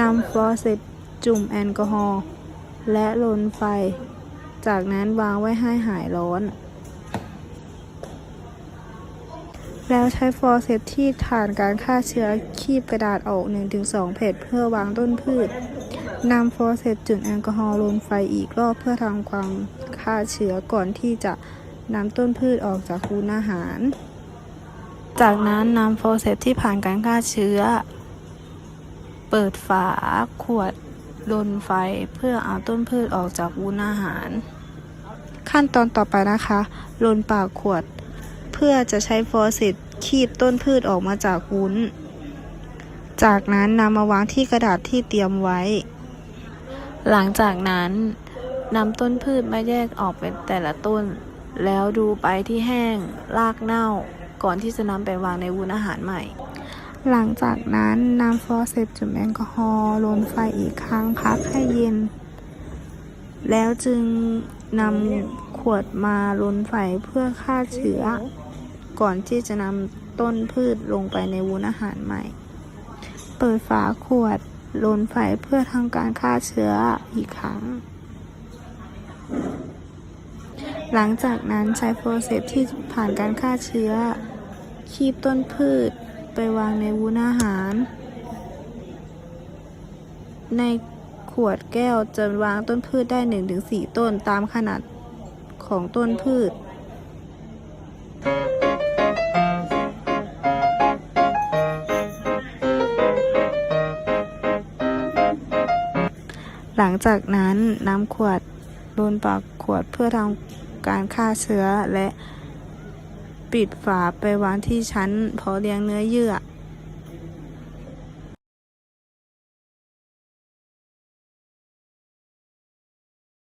นำฟอสเซตจุ่มแอลกอฮอล์และลนไฟ จากนั้นวางไว้ให้หายร้อน แล้วใช้ฟอร์เซตที่ฐานการฆ่าเชื้อคีบกระดาษออก 1-2 เพจเพื่อวางต้นพืชนำฟอร์เซตจุดแอลกอฮอล์ลนไฟอีกรอบเพื่อทำความฆ่าเชื้อก่อนที่จะนำต้นพืชออกจากคูนอาหาร จากนั้นนำฟอร์เซตที่ผ่านการฆ่าเชื้อ เปิดฝาขวดลนไฟเพื่อเอาต้นพืชออกจากวุ้นอาหาร ขั้นตอนต่อไปนะคะลนปากขวด เพื่อจะใช้ฟอร์เซตคีบต้นพืชออกมาจากวุ้น จากนั้นนำมาวางที่กระดาษที่เตรียมไว้ หลังจากนั้นนำต้นพืชมาแยกออกเป็นแต่ละต้น แล้วดูไปที่แห้งรากเน่าก่อนที่จะนำไปวางในวุ้นอาหารใหม่ หลังจากนั้นนำฟอร์เซตจุ่มแอลกอฮอล์ลนไฟอีกครั้งพักให้เย็น แล้วจึงนำขวดมาลนไฟเพื่อฆ่าเชื้อ ก่อนที่จะนำต้นพืชลงไปในวุ้นอาหารใหม่ เปิดฝาขวดลนไฟเพื่อทำการฆ่าเชื้ออีกครั้ง หลังจากนั้นใช้โปรเซสที่ผ่านการฆ่าเชื้อคีบต้นพืช ไปวางในวุ้นอาหาร ในขวดแก้วจะวางต้นพืชได้ 1-4 ต้นตามขนาดของต้นพืช หลังจากนั้นนำขวดโดนปากขวดเพื่อทำการฆ่าเชื้อและ ปิดฝาไปวางที่ชั้นเพาะเลี้ยงเนื้อเยื่อ